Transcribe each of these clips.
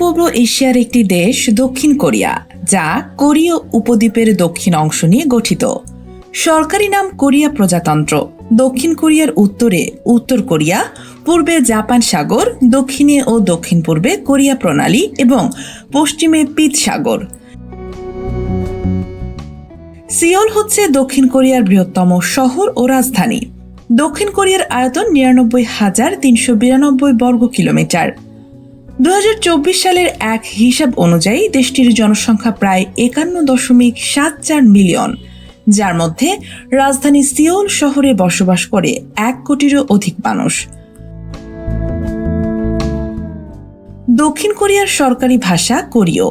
পূর্ব এশিয়ার একটি দেশ, দক্ষিণ কোরিয়া, যা কোরীয় উপদ্বীপের দক্ষিণ অংশ নিয়ে গঠিত। সরকারি নাম কোরিয়া প্রজাতন্ত্র। দক্ষিণ কোরিয়ার উত্তরে উত্তর কোরিয়া, পূর্বে জাপান সাগর, দক্ষিণে ও দক্ষিণ পূর্বে কোরিয়া প্রণালী এবং পশ্চিমে পিত সাগর। সিওল হচ্ছে দক্ষিণ কোরিয়ার বৃহত্তম শহর ও রাজধানী। দক্ষিণ কোরিয়ার আয়তন নিরানব্বই হাজার তিনশো বিরানব্বই বর্গ কিলোমিটার। দু হাজার চব্বিশ সালের এক হিসাব অনুযায়ী দেশটির জনসংখ্যা প্রায় একান্ন দশমিক সাত চার মিলিয়ন, যার মধ্যে রাজধানী সিওল শহরে বসবাস করে এক কোটিরও অধিক মানুষ। দক্ষিণ কোরিয়ার সরকারি ভাষা কোরীয়।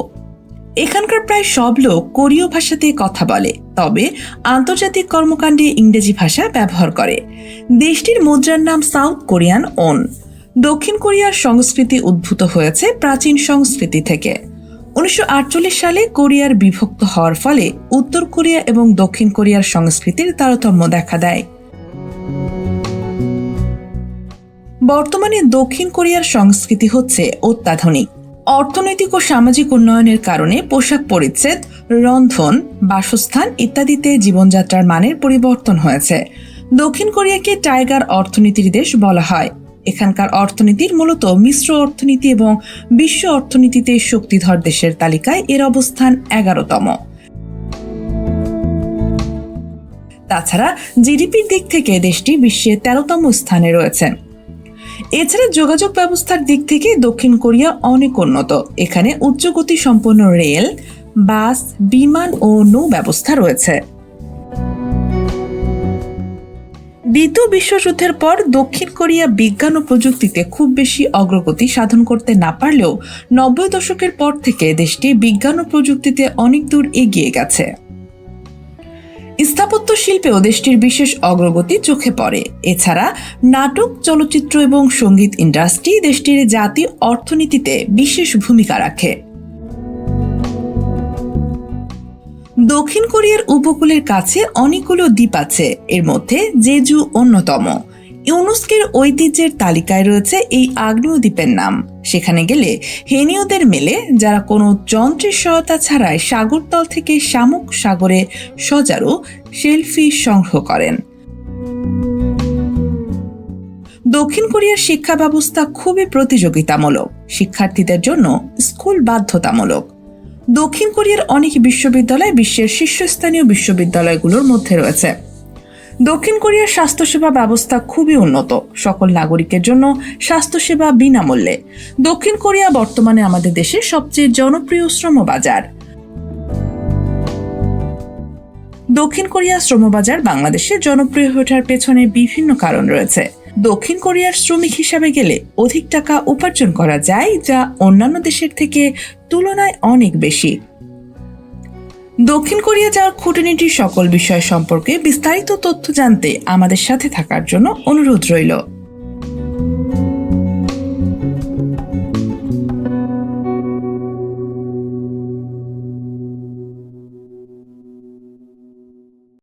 এখানকার প্রায় সব লোক কোরীয় ভাষাতে কথা বলে, তবে আন্তর্জাতিক কর্মকাণ্ডে ইংরেজি ভাষা ব্যবহার করে। দেশটির মুদ্রার নাম সাউথ কোরিয়ান ওন। দক্ষিণ কোরিয়ার সংস্কৃতি উদ্ভূত হয়েছে প্রাচীন সংস্কৃতি থেকে। উনিশশো আটচল্লিশ সালে কোরিয়ার বিভক্ত হওয়ার ফলে উত্তর কোরিয়া এবং দক্ষিণ কোরিয়ার সংস্কৃতির তারতম্য দেখা দেয়। বর্তমানে দক্ষিণ কোরিয়ার সংস্কৃতি হচ্ছে অত্যাধুনিক। অর্থনৈতিক ও সামাজিক উন্নয়নের কারণে পোশাক পরিচ্ছেদ, রন্ধন, বাসস্থান ইত্যাদিতে জীবনযাত্রার মানের পরিবর্তন হয়েছে। দক্ষিণ কোরিয়াকে টাইগার অর্থনীতির দেশ বলা হয়। এখানকার অর্থনীতির মূলত মিশ্র অর্থনীতি এবং বিশ্ব অর্থনীতিতে শক্তিধর দেশের তালিকায় এর অবস্থান এগারোতম। তাছাড়া জিডিপির দিক থেকে দেশটি বিশ্বে তেরোতম স্থানে রয়েছে। এছাড়া যোগাযোগ ব্যবস্থার দিক থেকে দক্ষিণ কোরিয়া অনেক উন্নত। এখানে উচ্চগতি সম্পন্ন রেল, বাস, বিমান ও নৌ ব্যবস্থা রয়েছে। দ্বিতীয় বিশ্বযুদ্ধের পর দক্ষিণ কোরিয়া বিজ্ঞান ও প্রযুক্তিতে খুব বেশি অগ্রগতি সাধন করতে না পারলেও নব্বই দশকের পর থেকে দেশটি বিজ্ঞান ও প্রযুক্তিতে অনেক দূর এগিয়ে গেছে। স্থাপত্য শিল্পেও দেশটির বিশেষ অগ্রগতি চোখে পড়ে। এছাড়া নাটক, চলচ্চিত্র এবং সংগীত ইন্ডাস্ট্রি দেশটির জাতীয় অর্থনীতিতে বিশেষ ভূমিকা রাখে। দক্ষিণ কোরিয়ার উপকূলের কাছে অনেকগুলো দ্বীপ আছে। এর মধ্যে জেজু অন্যতম। ইউনেস্কের ঐতিহ্যের তালিকায় রয়েছে এই আগ্নেয় দ্বীপের নাম। সেখানে গেলে হেনীয়দের মেলে, যারা কোনো যন্ত্রের সহায়তা ছাড়াই সাগরতল থেকে শামুক সাগরে সজারু সেলফি সংগ্রহ করেন। দক্ষিণ কোরিয়ার শিক্ষা ব্যবস্থা খুবই প্রতিযোগিতামূলক। শিক্ষার্থীদের জন্য স্কুল বাধ্যতামূলক। দক্ষিণ কোরিয়ার অনেক বিশ্ববিদ্যালয় বিশ্বের শীর্ষস্থানীয় বিশ্ববিদ্যালয়গুলোর মধ্যে রয়েছে। দক্ষিণ কোরিয়ার স্বাস্থ্যসেবা ব্যবস্থা খুবই উন্নত। সকল নাগরিকের জন্য স্বাস্থ্যসেবা বিনামূল্যে। দক্ষিণ কোরিয়া বর্তমানে আমাদের দেশের সবচেয়ে জনপ্রিয় শ্রম বাজার দক্ষিণ কোরিয়া শ্রমবাজার বাংলাদেশে জনপ্রিয় হয়ে ওঠার পেছনে বিভিন্ন কারণ রয়েছে। দক্ষিণ কোরিয়ার শ্রমিক হিসাবে গেলে অধিক টাকা উপার্জন করা যায় যা অন্যান্য দেশের থেকে তুলনায় অনেক বেশি। দক্ষিণ কোরিয়া যাওয়ার খুঁটিনিটির সকল বিষয় সম্পর্কে বিস্তারিত তথ্য জানতে আমাদের সাথে থাকার জন্য অনুরোধ রইল।